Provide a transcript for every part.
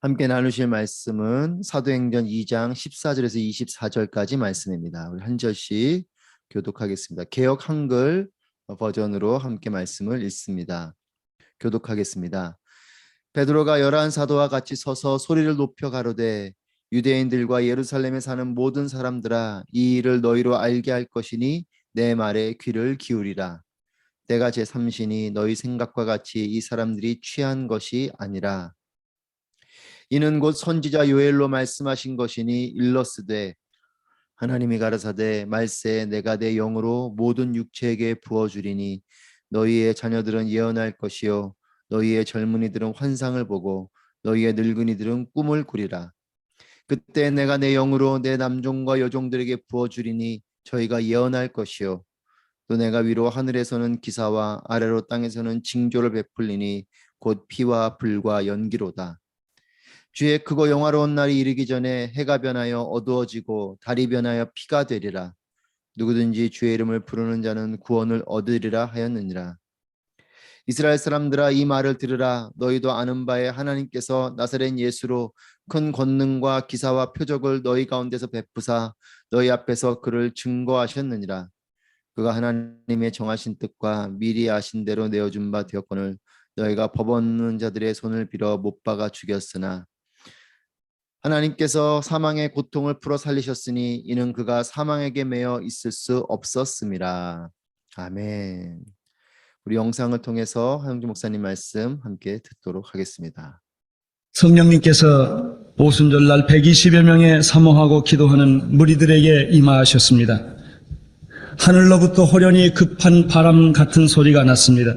함께 나누실 말씀은 사도행전 2장 14절에서 24절까지 말씀입니다. 우리 한 절씩 교독하겠습니다. 개역 한글 버전으로 함께 말씀을 읽습니다. 교독하겠습니다. 베드로가 열한 사도와 같이 서서 소리를 높여 가로되 유대인들과 예루살렘에 사는 모든 사람들아 이 일을 너희로 알게 할 것이니 내 말에 귀를 기울이라. 내가 제 삼신이 너희 생각과 같이 이 사람들이 취한 것이 아니라 이는 곧 선지자 요엘로 말씀하신 것이니 일러스되 하나님이 가라사대 말세 내가 내 영으로 모든 육체에게 부어 주리니 너희의 자녀들은 예언할 것이요 너희의 젊은이들은 환상을 보고 너희의 늙은이들은 꿈을 꾸리라. 그때 내가 내 영으로 내 남종과 여종들에게 부어 주리니 저희가 예언할 것이요 또 내가 위로 하늘에서는 기사와 아래로 땅에서는 징조를 베풀리니 곧 피와 불과 연기로다 주의 크고 영화로운 날이 이르기 전에 해가 변하여 어두워지고 달이 변하여 피가 되리라. 누구든지 주의 이름을 부르는 자는 구원을 얻으리라 하였느니라. 이스라엘 사람들아 이 말을 들으라. 너희도 아는 바에 하나님께서 나사렛 예수로 큰 권능과 기사와 표적을 너희 가운데서 베푸사 너희 앞에서 그를 증거하셨느니라. 그가 하나님의 정하신 뜻과 미리 아신 대로 내어준 바 되었거늘 너희가 법 없는 자들의 손을 빌어 못 박아 죽였으나 하나님께서 사망의 고통을 풀어 살리셨으니 이는 그가 사망에게 매여 있을 수 없었습니다. 아멘. 우리 영상을 통해서 하영주 목사님 말씀 함께 듣도록 하겠습니다. 성령님께서 오순절날 120여 명의 사모하고 기도하는 무리들에게 임하셨습니다. 하늘로부터 호련히 급한 바람 같은 소리가 났습니다.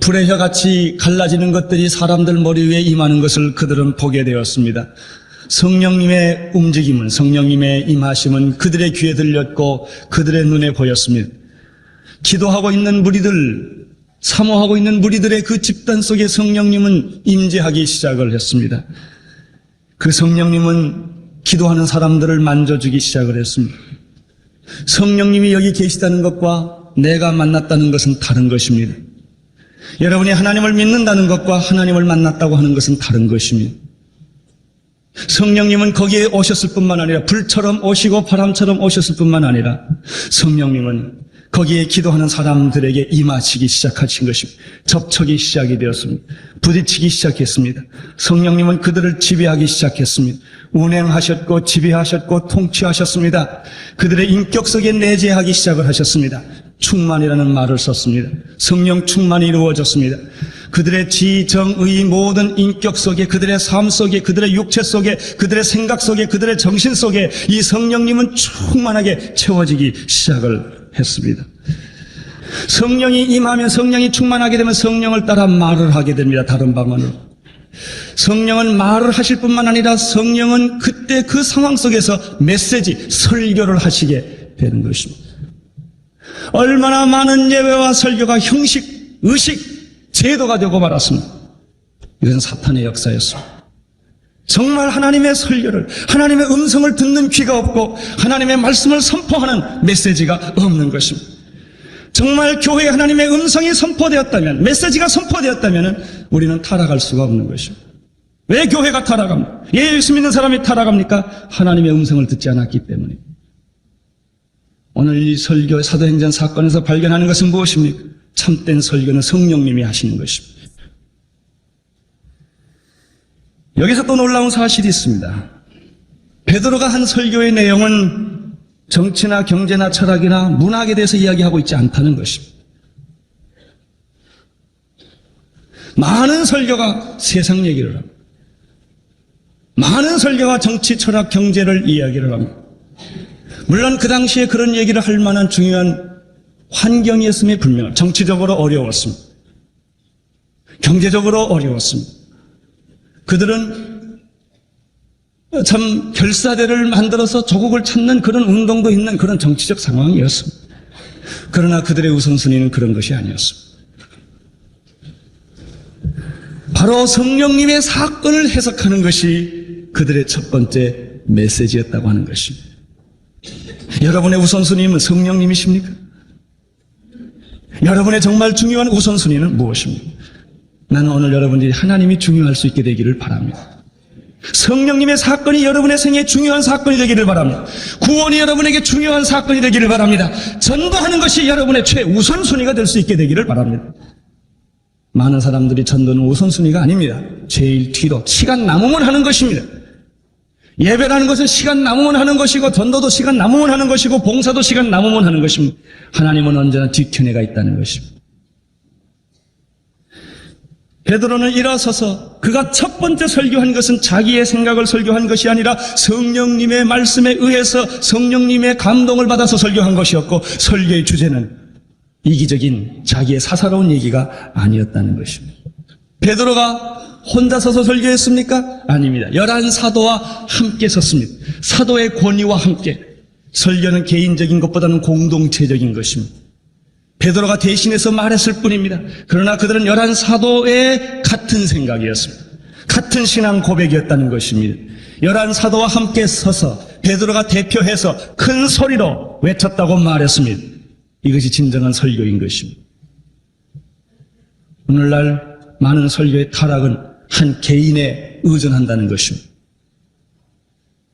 불의 혀같이 갈라지는 것들이 사람들 머리 위에 임하는 것을 그들은 보게 되었습니다. 성령님의 움직임은 성령님의 임하심은 그들의 귀에 들렸고 그들의 눈에 보였습니다. 기도하고 있는 무리들, 사모하고 있는 무리들의 그 집단 속에 성령님은 임재하기 시작을 했습니다. 그 성령님은 기도하는 사람들을 만져주기 시작을 했습니다. 성령님이 여기 계시다는 것과 내가 만났다는 것은 다른 것입니다. 여러분이 하나님을 믿는다는 것과 하나님을 만났다고 하는 것은 다른 것입니다. 성령님은 거기에 오셨을 뿐만 아니라 불처럼 오시고 바람처럼 오셨을 뿐만 아니라 성령님은 거기에 기도하는 사람들에게 임하시기 시작하신 것입니다. 접촉이 시작이 되었습니다. 부딪히기 시작했습니다. 성령님은 그들을 지배하기 시작했습니다. 운행하셨고 지배하셨고 통치하셨습니다. 그들의 인격 속에 내재하기 시작을 하셨습니다. 충만이라는 말을 썼습니다. 성령 충만이 이루어졌습니다. 그들의 지, 정, 의 모든 인격 속에 그들의 삶 속에 그들의 육체 속에 그들의 생각 속에 그들의 정신 속에 이 성령님은 충만하게 채워지기 시작을 했습니다. 성령이 임하면 성령이 충만하게 되면 성령을 따라 말을 하게 됩니다. 다른 방언으로. 성령은 말을 하실 뿐만 아니라 성령은 그때 그 상황 속에서 메시지, 설교를 하시게 되는 것입니다. 얼마나 많은 예배와 설교가 형식, 의식, 제도가 되고 말았습니다. 이것은 사탄의 역사였습니다. 정말 하나님의 설교를, 하나님의 음성을 듣는 귀가 없고 하나님의 말씀을 선포하는 메시지가 없는 것입니다. 정말 교회에 하나님의 음성이 선포되었다면, 메시지가 선포되었다면 우리는 타락할 수가 없는 것입니다. 왜 교회가 타락합니까? 예, 예수 믿는 사람이 타락합니까? 하나님의 음성을 듣지 않았기 때문입니다. 오늘 이 설교 사도행전 사건에서 발견하는 것은 무엇입니까? 참된 설교는 성령님이 하시는 것입니다. 여기서 또 놀라운 사실이 있습니다. 베드로가 한 설교의 내용은 정치나 경제나 철학이나 문학에 대해서 이야기하고 있지 않다는 것입니다. 많은 설교가 세상 얘기를 합니다. 많은 설교가 정치, 철학, 경제를 이야기를 합니다. 물론 그 당시에 그런 얘기를 할 만한 중요한 환경이었음에 분명합니다. 정치적으로 어려웠습니다. 경제적으로 어려웠습니다. 그들은 참 결사대를 만들어서 조국을 찾는 그런 운동도 있는 그런 정치적 상황이었습니다. 그러나 그들의 우선순위는 그런 것이 아니었습니다. 바로 성령님의 사건을 해석하는 것이 그들의 첫 번째 메시지였다고 하는 것입니다. 여러분의 우선순위는 성령님이십니까? 여러분의 정말 중요한 우선순위는 무엇입니까? 나는 오늘 여러분들이 하나님이 중요할 수 있게 되기를 바랍니다. 성령님의 사건이 여러분의 생에 중요한 사건이 되기를 바랍니다. 구원이 여러분에게 중요한 사건이 되기를 바랍니다. 전도하는 것이 여러분의 최우선순위가 될 수 있게 되기를 바랍니다. 많은 사람들이 전도는 우선순위가 아닙니다. 제일 뒤로 시간 남으면 하는 것입니다. 예배라는 것은 시간 남으면 하는 것이고 전도도 시간 남으면 하는 것이고 봉사도 시간 남으면 하는 것입니다. 하나님은 언제나 뒤편에가 있다는 것입니다. 베드로는 일어서서 그가 첫 번째 설교한 것은 자기의 생각을 설교한 것이 아니라 성령님의 말씀에 의해서 성령님의 감동을 받아서 설교한 것이었고 설교의 주제는 이기적인 자기의 사사로운 얘기가 아니었다는 것입니다. 베드로가 혼자 서서 설교했습니까? 아닙니다. 열한 사도와 함께 섰습니다. 사도의 권위와 함께 설교는 개인적인 것보다는 공동체적인 것입니다. 베드로가 대신해서 말했을 뿐입니다. 그러나 그들은 열한 사도의 같은 생각이었습니다. 같은 신앙 고백이었다는 것입니다. 열한 사도와 함께 서서 베드로가 대표해서 큰 소리로 외쳤다고 말했습니다. 이것이 진정한 설교인 것입니다. 오늘날 많은 설교의 타락은 한 개인에 의존한다는 것입니다.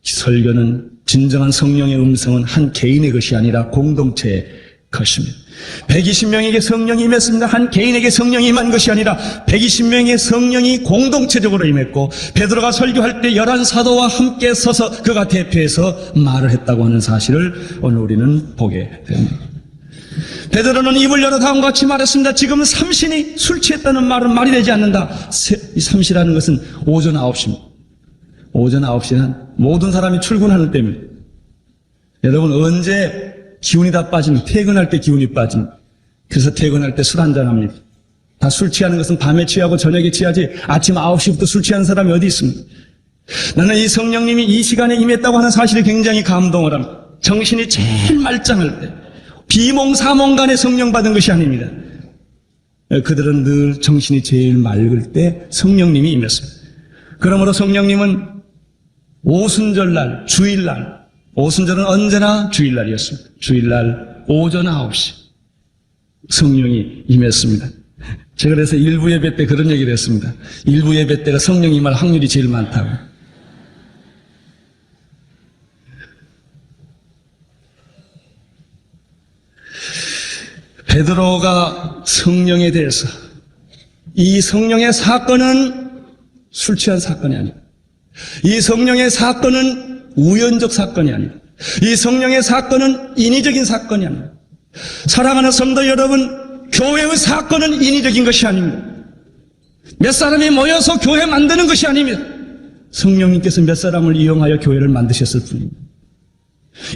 설교는 진정한 성령의 음성은 한 개인의 것이 아니라 공동체의 것입니다. 120명에게 성령이 임했습니다. 한 개인에게 성령이 임한 것이 아니라 120명의 성령이 공동체적으로 임했고 베드로가 설교할 때 열한 사도와 함께 서서 그가 대표해서 말을 했다고 하는 사실을 오늘 우리는 보게 됩니다. 베드로는 입을 열어 다음과 같이 말했습니다. 지금 삼신이 술 취했다는 말은 말이 되지 않는다. 세- 이 삼시라는 것은 오전 9시입니다. 오전 9시는 모든 사람이 출근하는 때입니다. 여러분 언제 기운이 다 빠지면 퇴근할 때 기운이 빠집니다. 그래서 퇴근할 때 술 한잔 합니다. 다 술 취하는 것은 밤에 취하고 저녁에 취하지 아침 9시부터 술 취하는 사람이 어디 있습니까? 나는 이 성령님이 이 시간에 임했다고 하는 사실에 굉장히 감동을 합니다. 정신이 제일 말짱할 때 비몽사몽 간에 성령 받은 것이 아닙니다. 그들은 늘 정신이 제일 맑을 때 성령님이 임했습니다. 그러므로 성령님은 오순절날, 주일날, 오순절은 언제나 주일날이었습니다. 주일날 오전 9시 성령이 임했습니다. 제가 그래서 일부 예배 때 그런 얘기를 했습니다. 일부 예배 때가 성령이 임할 확률이 제일 많다고. 베드로가 성령에 대해서 이 성령의 사건은 술 취한 사건이 아니다. 이 성령의 사건은 우연적 사건이 아니다. 이 성령의 사건은 인위적인 사건이 아니다. 사랑하는 성도 여러분, 교회의 사건은 인위적인 것이 아닙니다. 몇 사람이 모여서 교회 만드는 것이 아닙니다. 성령님께서 몇 사람을 이용하여 교회를 만드셨을 뿐입니다.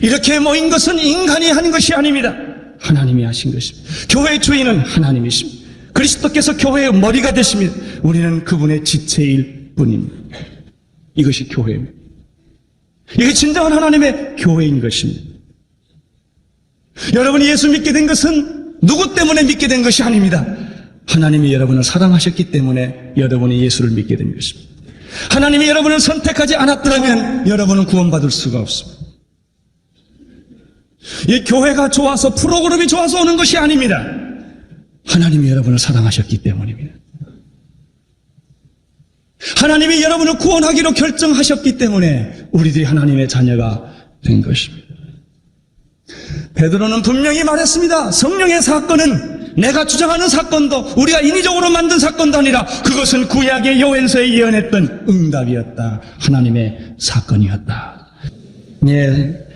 이렇게 모인 것은 인간이 하는 것이 아닙니다. 하나님이 하신 것입니다. 교회의 주인은 하나님이십니다. 그리스도께서 교회의 머리가 되십니다. 우리는 그분의 지체일 뿐입니다. 이것이 교회입니다. 이게 진정한 하나님의 교회인 것입니다. 여러분이 예수 믿게 된 것은 누구 때문에 믿게 된 것이 아닙니다. 하나님이 여러분을 사랑하셨기 때문에 여러분이 예수를 믿게 된 것입니다. 하나님이 여러분을 선택하지 않았더라면 여러분은 구원받을 수가 없습니다. 이 교회가 좋아서 프로그램이 좋아서 오는 것이 아닙니다. 하나님이 여러분을 사랑하셨기 때문입니다. 하나님이 여러분을 구원하기로 결정하셨기 때문에 우리들이 하나님의 자녀가 된 것입니다. 베드로는 분명히 말했습니다. 성령의 사건은 내가 주장하는 사건도 우리가 인위적으로 만든 사건도 아니라 그것은 구약의 요엘서에 예언했던 응답이었다. 하나님의 사건이었다. 예,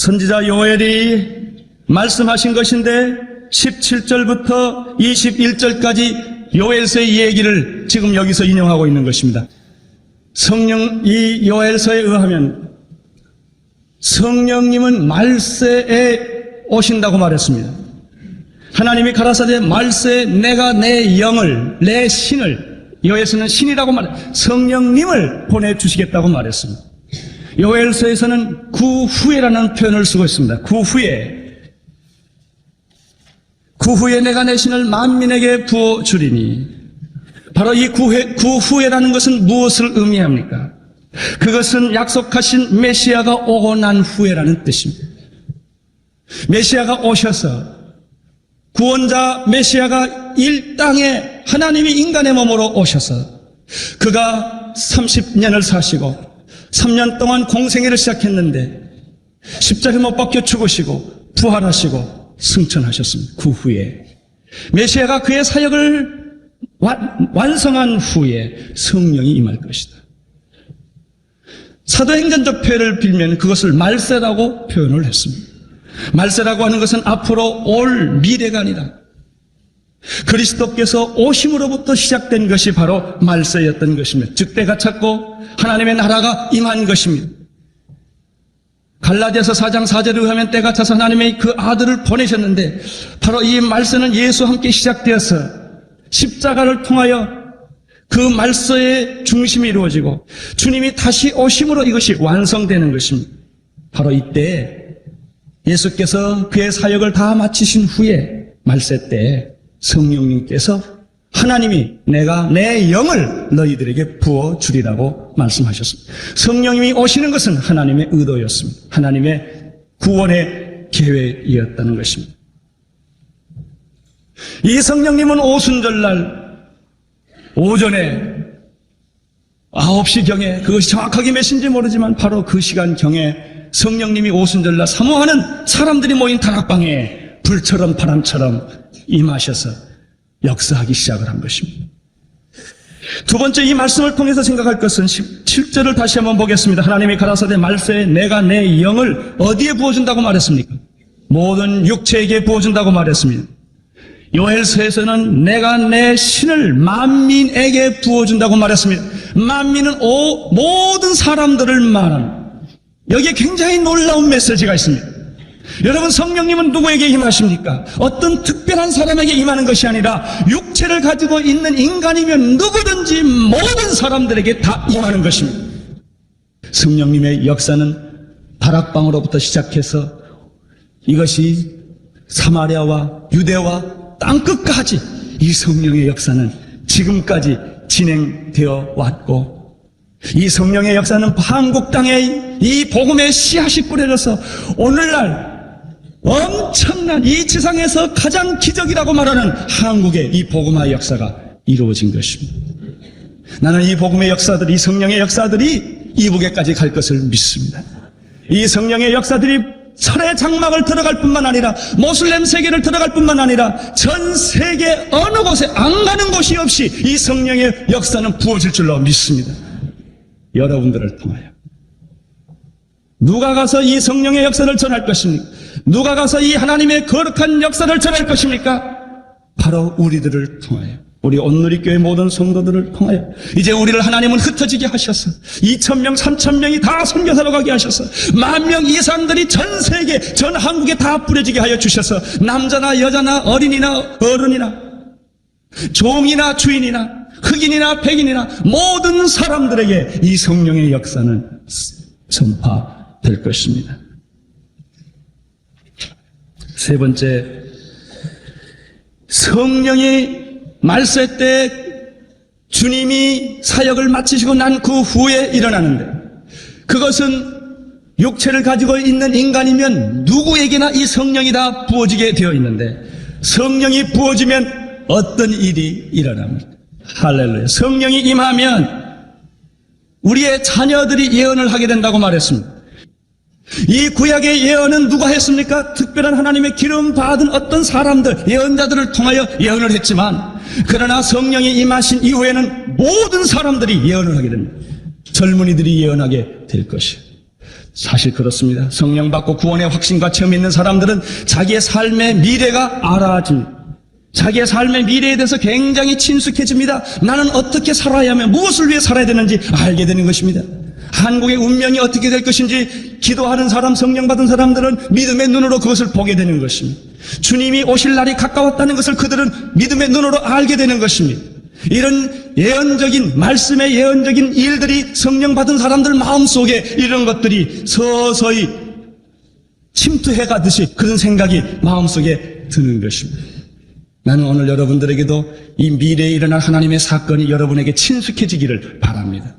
선지자 요엘이 말씀하신 것인데 17절부터 21절까지 요엘서의 얘기를 지금 여기서 인용하고 있는 것입니다. 성령 이 요엘서에 의하면 성령님은 말세에 오신다고 말했습니다. 하나님이 가라사대 말세에 내가 내 영을 내 신을 요엘서는 신이라고 말해 성령님을 보내 주시겠다고 말했습니다. 요엘서에서는 그 후에라는 표현을 쓰고 있습니다. 그 후에 그 후에 내가 내 신을 만민에게 부어 주리니 바로 이 구해, 그 후에라는 것은 무엇을 의미합니까? 그것은 약속하신 메시아가 오고 난 후에라는 뜻입니다. 메시아가 오셔서 구원자 메시아가 일 땅에 하나님이 인간의 몸으로 오셔서 그가 30년을 사시고 3년 동안 공생애를 시작했는데 십자가에 못 박혀 죽으시고 부활하시고 승천하셨습니다. 그 후에 메시아가 그의 사역을 완, 완성한 후에 성령이 임할 것이다. 사도행전적 표현을 빌면 그것을 말세라고 표현을 했습니다. 말세라고 하는 것은 앞으로 올 미래가 아니라 그리스도께서 오심으로부터 시작된 것이 바로 말세였던 것입니다. 즉 때가 찼고 하나님의 나라가 임한 것입니다. 갈라디아서 4장 4절에 의하면 때가 차서 하나님의 그 아들을 보내셨는데 바로 이 말세는 예수와 함께 시작되어서 십자가를 통하여 그 말세의 중심이 이루어지고 주님이 다시 오심으로 이것이 완성되는 것입니다. 바로 이때 예수께서 그의 사역을 다 마치신 후에 말세 때 성령님께서 하나님이 내가 내 영을 너희들에게 부어 주리라고 말씀하셨습니다. 성령님이 오시는 것은 하나님의 의도였습니다. 하나님의 구원의 계획이었다는 것입니다. 이 성령님은 오순절날 오전에 9시 경에 그것이 정확하게 몇인지 모르지만 바로 그 시간 경에 성령님이 오순절날 사모하는 사람들이 모인 다락방에 불처럼 바람처럼 임하셔서 역사하기 시작을 한 것입니다. 두 번째 이 말씀을 통해서 생각할 것은 17절을 다시 한번 보겠습니다. 하나님이 가라사대 말세에 내가 내 영을 어디에 부어준다고 말했습니까? 모든 육체에게 부어준다고 말했습니다. 요엘서에서는 내가 내 신을 만민에게 부어준다고 말했습니다. 만민은 오, 모든 사람들을 말합니다. 여기에 굉장히 놀라운 메시지가 있습니다. 여러분 성령님은 누구에게 임하십니까? 어떤 특별한 사람에게 임하는 것이 아니라 육체를 가지고 있는 인간이면 누구든지 모든 사람들에게 다 임하는 것입니다. 성령님의 역사는 다락방으로부터 시작해서 이것이 사마리아와 유대와 땅끝까지 이 성령의 역사는 지금까지 진행되어 왔고 이 성령의 역사는 한국 땅에 이 복음의 씨앗이 뿌려져서 오늘날 엄청난 이 지상에서 가장 기적이라고 말하는 한국의 이 복음화의 역사가 이루어진 것입니다. 나는 이 복음의 역사들이 이 성령의 역사들이 이북에까지 갈 것을 믿습니다. 이 성령의 역사들이 철의 장막을 들어갈 뿐만 아니라 모슬렘 세계를 들어갈 뿐만 아니라 전 세계 어느 곳에 안 가는 곳이 없이 이 성령의 역사는 부어질 줄로 믿습니다. 여러분들을 통하여 누가 가서 이 성령의 역사를 전할 것입니까? 누가 가서 이 하나님의 거룩한 역사를 전할 것입니까? 바로 우리들을 통하여 우리 온누리교회 모든 성도들을 통하여 이제 우리를 하나님은 흩어지게 하셔서 2천명 3천명이 다 선교사로 가게 하셔서 만 명 이상들이 전 세계 전 한국에 다 뿌려지게 하여 주셔서 남자나 여자나 어린이나 어른이나 종이나 주인이나 흑인이나 백인이나 모든 사람들에게 이 성령의 역사는 전파 될 것입니다. 세 번째, 성령이 말세 때 주님이 사역을 마치시고 난 그 후에 일어나는데 그것은 육체를 가지고 있는 인간이면 누구에게나 이 성령이 다 부어지게 되어 있는데 성령이 부어지면 어떤 일이 일어납니까? 할렐루야. 성령이 임하면 우리의 자녀들이 예언을 하게 된다고 말했습니다. 이 구약의 예언은 누가 했습니까? 특별한 하나님의 기름 받은 어떤 사람들, 예언자들을 통하여 예언을 했지만, 그러나 성령이 임하신 이후에는 모든 사람들이 예언을 하게 됩니다. 젊은이들이 예언하게 될 것이에요. 사실 그렇습니다. 성령 받고 구원의 확신과 체험 있는 사람들은 자기의 삶의 미래가 알아집니다. 자기의 삶의 미래에 대해서 굉장히 친숙해집니다. 나는 어떻게 살아야 하며 무엇을 위해 살아야 되는지 알게 되는 것입니다. 한국의 운명이 어떻게 될 것인지 기도하는 사람, 성령 받은 사람들은 믿음의 눈으로 그것을 보게 되는 것입니다. 주님이 오실 날이 가까웠다는 것을 그들은 믿음의 눈으로 알게 되는 것입니다. 이런 예언적인, 말씀의 예언적인 일들이 성령 받은 사람들 마음속에 이런 것들이 서서히 침투해 가듯이 그런 생각이 마음속에 드는 것입니다. 나는 오늘 여러분들에게도 이 미래에 일어날 하나님의 사건이 여러분에게 친숙해지기를 바랍니다.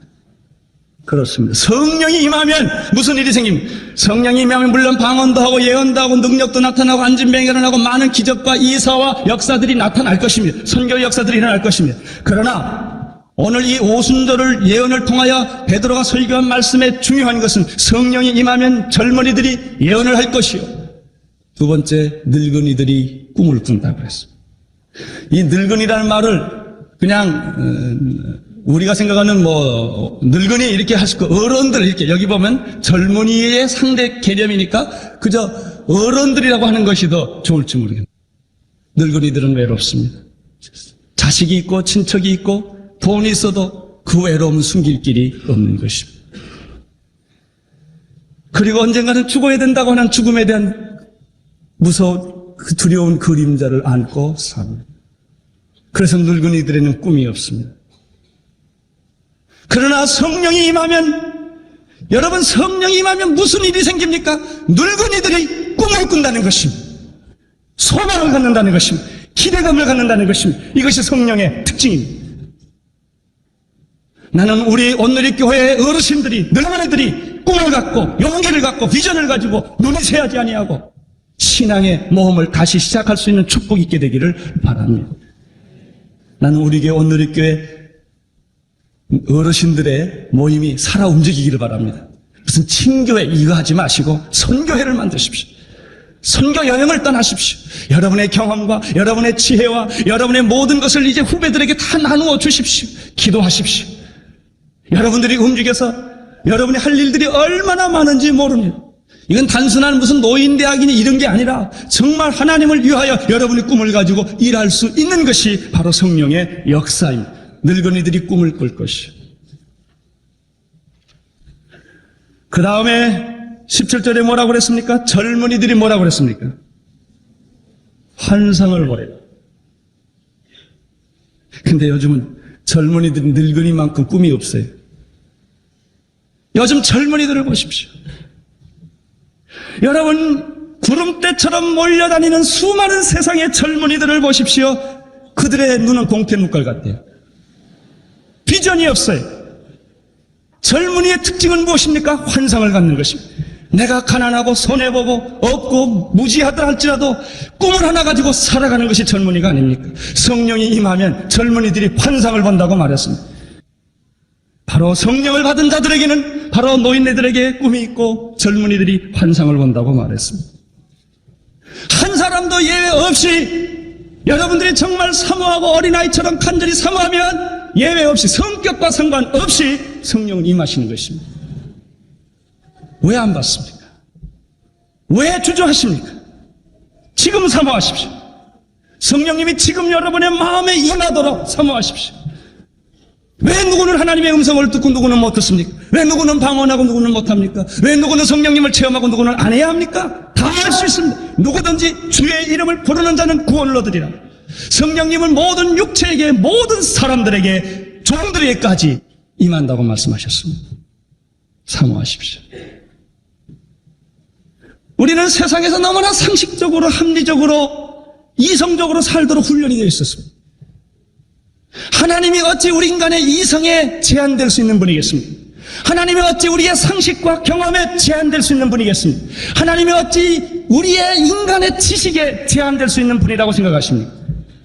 그렇습니다. 성령이 임하면 무슨 일이 생깁니까? 성령이 임하면 물론 방언도 하고 예언도 하고 능력도 나타나고 안진병이 일어나고 많은 기적과 이사와 역사들이 나타날 것입니다. 선교 역사들이 일어날 것입니다. 그러나 오늘 이 오순절을 예언을 통하여 베드로가 설교한 말씀의 중요한 것은 성령이 임하면 젊은이들이 예언을 할 것이요. 두 번째, 늙은이들이 꿈을 꾼다고 했습니다. 이 늙은이라는 말을 그냥 어, 우리가 생각하는 뭐 늙은이 이렇게 할 수 있고 어른들 이렇게 여기 보면 젊은이의 상대 개념이니까 그저 어른들이라고 하는 것이 더 좋을지 모르겠네요. 늙은이들은 외롭습니다. 자식이 있고 친척이 있고 돈이 있어도 그 외로움은 숨길 길이 없는 것입니다. 그리고 언젠가는 죽어야 된다고 하는 죽음에 대한 무서운 그 두려운 그림자를 안고 삽니다. 그래서 늙은이들에는 꿈이 없습니다. 그러나 성령이 임하면 여러분 성령이 임하면 무슨 일이 생깁니까? 늙은이들이 꿈을 꾼다는 것입니다. 소망을 갖는다는 것입니다. 기대감을 갖는다는 것입니다. 이것이 성령의 특징입니다. 나는 우리 온누리 교회의 어르신들이 늙은이들이 꿈을 갖고 용기를 갖고 비전을 가지고 눈이 새하지 아니하고 신앙의 모험을 다시 시작할 수 있는 축복이 있게 되기를 바랍니다. 나는 우리 교회 온누리 교회 어르신들의 모임이 살아 움직이기를 바랍니다. 무슨 친교회 이거 하지 마시고 선교회를 만드십시오. 선교 여행을 떠나십시오. 여러분의 경험과 여러분의 지혜와 여러분의 모든 것을 이제 후배들에게 다 나누어 주십시오. 기도하십시오. 여러분들이 움직여서 여러분이 할 일들이 얼마나 많은지 모릅니다. 이건 단순한 무슨 노인대학이니 이런 게 아니라 정말 하나님을 위하여 여러분의 꿈을 가지고 일할 수 있는 것이 바로 성령의 역사입니다. 늙은이들이 꿈을 꿀 것이요. 그 다음에 17절에 뭐라고 그랬습니까? 젊은이들이 뭐라고 그랬습니까? 환상을 보래라. 근데 요즘은 젊은이들이 늙은이만큼 꿈이 없어요. 요즘 젊은이들을 보십시오. 여러분, 구름대처럼 몰려다니는 수많은 세상의 젊은이들을 보십시오. 그들의 눈은 공태문깔 같대요. 비전이 없어요. 젊은이의 특징은 무엇입니까? 환상을 갖는 것입니다. 내가 가난하고 손해보고 없고 무지하다 할지라도 꿈을 하나 가지고 살아가는 것이 젊은이가 아닙니까? 성령이 임하면 젊은이들이 환상을 본다고 말했습니다. 바로 성령을 받은 자들에게는 바로 노인네들에게 꿈이 있고 젊은이들이 환상을 본다고 말했습니다. 한 사람도 예외 없이 여러분들이 정말 사모하고 어린아이처럼 간절히 사모하면 예외 없이 성격과 상관없이 성령은 임하시는 것입니다. 왜 안 받습니까? 왜 주저하십니까? 지금 사모하십시오. 성령님이 지금 여러분의 마음에 임하도록 사모하십시오. 왜 누구는 하나님의 음성을 듣고 누구는 못 듣습니까? 왜 누구는 방언하고 누구는 못합니까? 왜 누구는 성령님을 체험하고 누구는 안 해야 합니까? 다 할 수 있습니다. 누구든지 주의 이름을 부르는 자는 구원을 얻으리라. 성령님을 모든 육체에게 모든 사람들에게 종들에게까지 임한다고 말씀하셨습니다. 사모하십시오. 우리는 세상에서 너무나 상식적으로 합리적으로 이성적으로 살도록 훈련이 되어 있었습니다. 하나님이 어찌 우리 인간의 이성에 제한될 수 있는 분이겠습니까? 하나님이 어찌 우리의 상식과 경험에 제한될 수 있는 분이겠습니까? 하나님이 어찌 우리의 인간의 지식에 제한될 수 있는 분이라고 생각하십니까?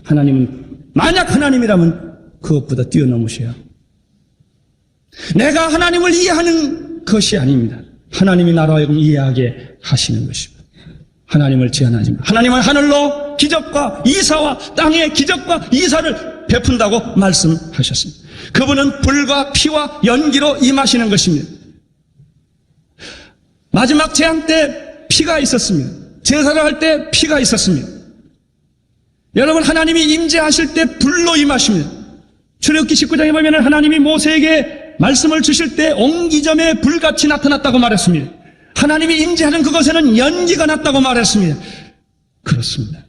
하나님은 만약 하나님이라면 그것보다 뛰어넘으셔야 합니다. 내가 하나님을 이해하는 것이 아닙니다. 하나님이 나로 하여금 이해하게 하시는 것입니다. 하나님을 제한하지 마. 하나님은 하늘로 기적과 이사와 땅의 기적과 이사를 베푼다고 말씀하셨습니다. 그분은 불과 피와 연기로 임하시는 것입니다. 마지막 재앙 때 피가 있었습니다. 제사를 할 때 피가 있었습니다. 여러분 하나님이 임재하실 때 불로 임하십니다. 출애굽기 19장에 보면 하나님이 모세에게 말씀을 주실 때 옹기점에 불같이 나타났다고 말했습니다. 하나님이 임재하는 그것에는 연기가 났다고 말했습니다. 그렇습니다.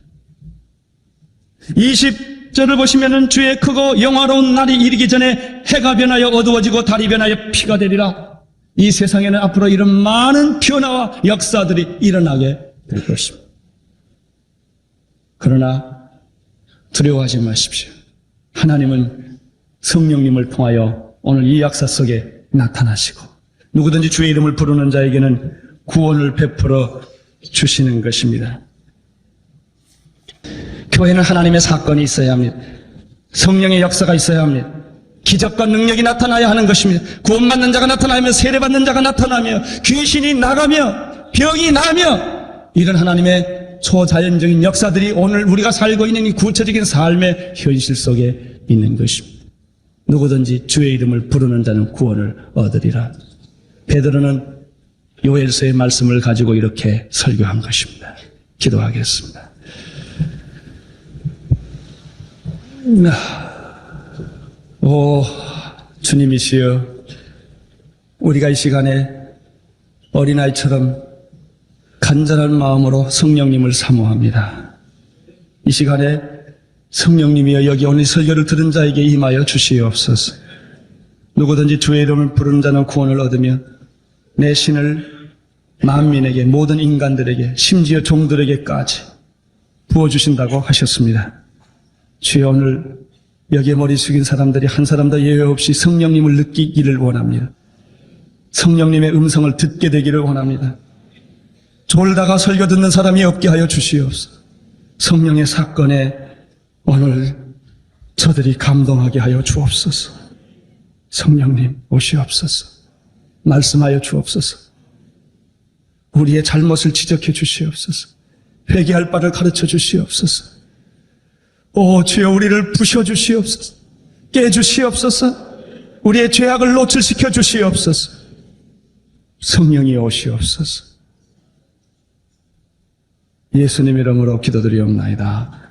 20절을 보시면은 주의 크고 영화로운 날이 이르기 전에 해가 변하여 어두워지고 달이 변하여 피가 되리라. 이 세상에는 앞으로 이런 많은 변화와 역사들이 일어나게 될 것입니다. 그러나 두려워하지 마십시오. 하나님은 성령님을 통하여 오늘 이 역사 속에 나타나시고 누구든지 주의 이름을 부르는 자에게는 구원을 베풀어 주시는 것입니다. 교회는 하나님의 사건이 있어야 합니다. 성령의 역사가 있어야 합니다. 기적과 능력이 나타나야 하는 것입니다. 구원받는 자가 나타나며 세례받는 자가 나타나며 귀신이 나가며 병이 나며 이런 하나님의 초자연적인 역사들이 오늘 우리가 살고 있는 이 구체적인 삶의 현실 속에 있는 것입니다. 누구든지 주의 이름을 부르는 자는 구원을 얻으리라. 베드로는 요엘서의 말씀을 가지고 이렇게 설교한 것입니다. 기도하겠습니다. 오 주님이시여 우리가 이 시간에 어린아이처럼 간절한 마음으로 성령님을 사모합니다. 이 시간에 성령님이여 여기 오늘 설교를 들은 자에게 임하여 주시옵소서. 누구든지 주의 이름을 부르는 자는 구원을 얻으며 내 신을 만민에게 모든 인간들에게 심지어 종들에게까지 부어주신다고 하셨습니다. 주여 오늘 여기에 머리 숙인 사람들이 한 사람도 예외 없이 성령님을 느끼기를 원합니다. 성령님의 음성을 듣게 되기를 원합니다. 졸다가 설교 듣는 사람이 없게 하여 주시옵소서. 성령의 사건에 오늘 저들이 감동하게 하여 주옵소서. 성령님 오시옵소서. 말씀하여 주옵소서. 우리의 잘못을 지적해 주시옵소서. 회개할 바를 가르쳐 주시옵소서. 오 주여 우리를 부셔 주시옵소서. 깨 주시옵소서. 우리의 죄악을 노출시켜 주시옵소서. 성령이 오시옵소서. 예수님 이름으로 기도드리옵나이다.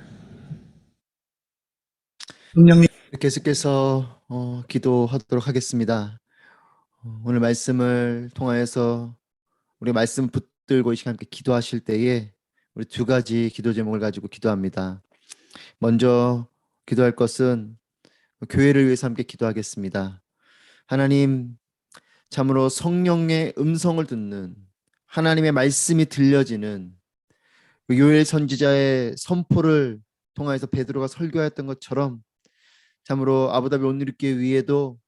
성령님 계속해서 어, 기도하도록 하겠습니다. 어, 오늘 말씀을 통하여서 우리 말씀 붙들고 이 시간 함께 기도하실 때에 우리 두 가지 기도 제목을 가지고 기도합니다. 먼저 기도할 것은 교회를 위해서 함께 기도하겠습니다. 하나님 참으로 성령의 음성을 듣는 하나님의 말씀이 들려지는 그 요엘 선지자의 선포를 통하여서 베드로가 설교했던 것처럼 참으로 아부다비 온누리교회 위에도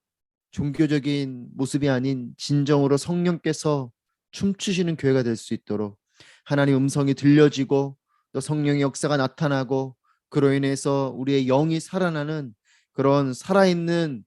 종교적인 모습이 아닌 진정으로 성령께서 춤추시는 교회가 될 수 있도록 하나님 음성이 들려지고 또 성령의 역사가 나타나고 그로 인해서 우리의 영이 살아나는 그런 살아있는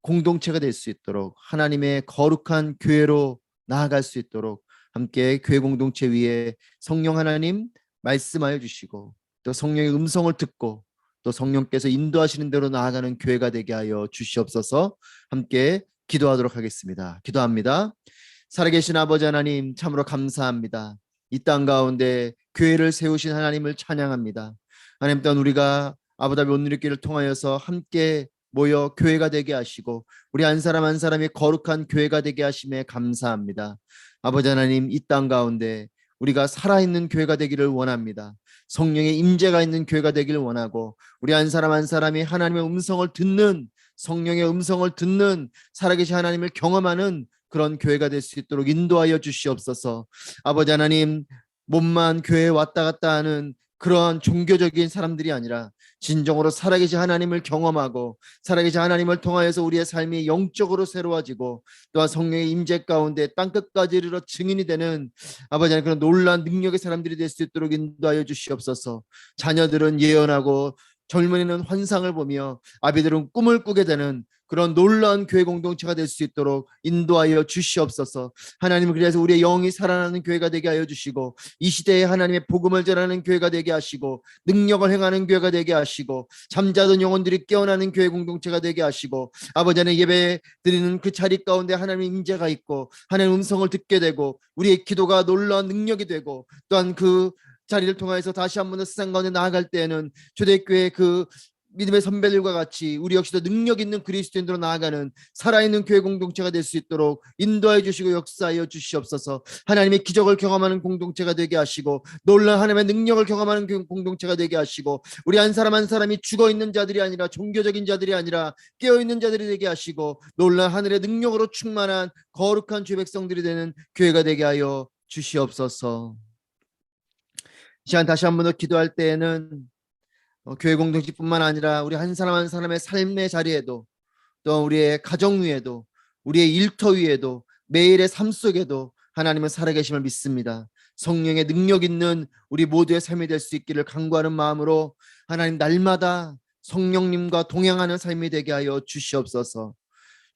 공동체가 될 수 있도록 하나님의 거룩한 교회로 나아갈 수 있도록 함께 교회 공동체 위에 성령 하나님 말씀하여 주시고 또 성령의 음성을 듣고 또 성령께서 인도하시는 대로 나아가는 교회가 되게 하여 주시옵소서 함께 기도하도록 하겠습니다. 기도합니다. 살아계신 아버지 하나님 참으로 감사합니다. 이 땅 가운데 교회를 세우신 하나님을 찬양합니다. 하나님 또한 우리가 아부다비 온누리교회를 통하여서 함께 모여 교회가 되게 하시고 우리 한 사람 한 사람이 거룩한 교회가 되게 하심에 감사합니다. 아버지 하나님 이 땅 가운데 우리가 살아있는 교회가 되기를 원합니다. 성령의 임재가 있는 교회가 되기를 원하고 우리 한 사람 한 사람이 하나님의 음성을 듣는 성령의 음성을 듣는 살아계신 하나님을 경험하는 그런 교회가 될 수 있도록 인도하여 주시옵소서. 아버지 하나님 몸만 교회에 왔다 갔다 하는 그러한 종교적인 사람들이 아니라 진정으로 살아계신 하나님을 경험하고 살아계신 하나님을 통하여서 우리의 삶이 영적으로 새로워지고 또한 성령의 임재 가운데 땅끝까지 이르러 증인이 되는 아버지 하나님 그런 놀라운 능력의 사람들이 될 수 있도록 인도하여 주시옵소서. 자녀들은 예언하고 젊은이는 환상을 보며 아비들은 꿈을 꾸게 되는 그런 놀라운 교회 공동체가 될 수 있도록 인도하여 주시옵소서. 하나님 그래서 우리의 영이 살아나는 교회가 되게 하여 주시고 이 시대에 하나님의 복음을 전하는 교회가 되게 하시고 능력을 행하는 교회가 되게 하시고 잠자던 영혼들이 깨어나는 교회 공동체가 되게 하시고 아버지 하나님 예배 드리는 그 자리 가운데 하나님의 임재가 있고 하나님의 음성을 듣게 되고 우리의 기도가 놀라운 능력이 되고 또한 그 자리를 통해서 다시 한 번 더 세상 가운데 나아갈 때에는 초대교회 그 믿음의 선배들과 같이 우리 역시도 능력 있는 그리스도인으로 나아가는 살아있는 교회 공동체가 될 수 있도록 인도해 주시고 역사하여 주시옵소서. 하나님의 기적을 경험하는 공동체가 되게 하시고 놀라운 하나님의 능력을 경험하는 그 공동체가 되게 하시고 우리 한 사람 한 사람이 죽어 있는 자들이 아니라 종교적인 자들이 아니라 깨어 있는 자들이 되게 하시고 놀라운 하늘의 능력으로 충만한 거룩한 주 백성들이 되는 교회가 되게 하여 주시옵소서. 이 시간 다시 한 번 더 기도할 때에는 어, 교회 공동체뿐만 아니라 우리 한 사람 한 사람의 삶의 자리에도 또 우리의 가정 위에도 우리의 일터 위에도 매일의 삶 속에도 하나님은 살아계심을 믿습니다. 성령의 능력 있는 우리 모두의 삶이 될 수 있기를 간구하는 마음으로 하나님 날마다 성령님과 동행하는 삶이 되게 하여 주시옵소서.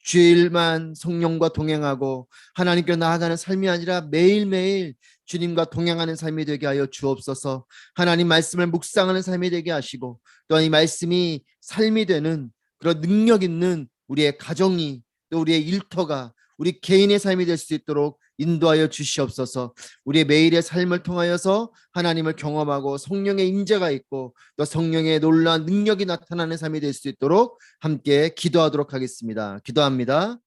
주일만 성령과 동행하고 하나님께 나아가는 삶이 아니라 매일매일 주님과 동행하는 삶이 되게 하여 주옵소서. 하나님 말씀을 묵상하는 삶이 되게 하시고 또한 이 말씀이 삶이 되는 그런 능력 있는 우리의 가정이 또 우리의 일터가 우리 개인의 삶이 될 수 있도록 인도하여 주시옵소서. 우리의 매일의 삶을 통하여서 하나님을 경험하고 성령의 인재가 있고 또 성령의 놀라운 능력이 나타나는 삶이 될 수 있도록 함께 기도하도록 하겠습니다. 기도합니다.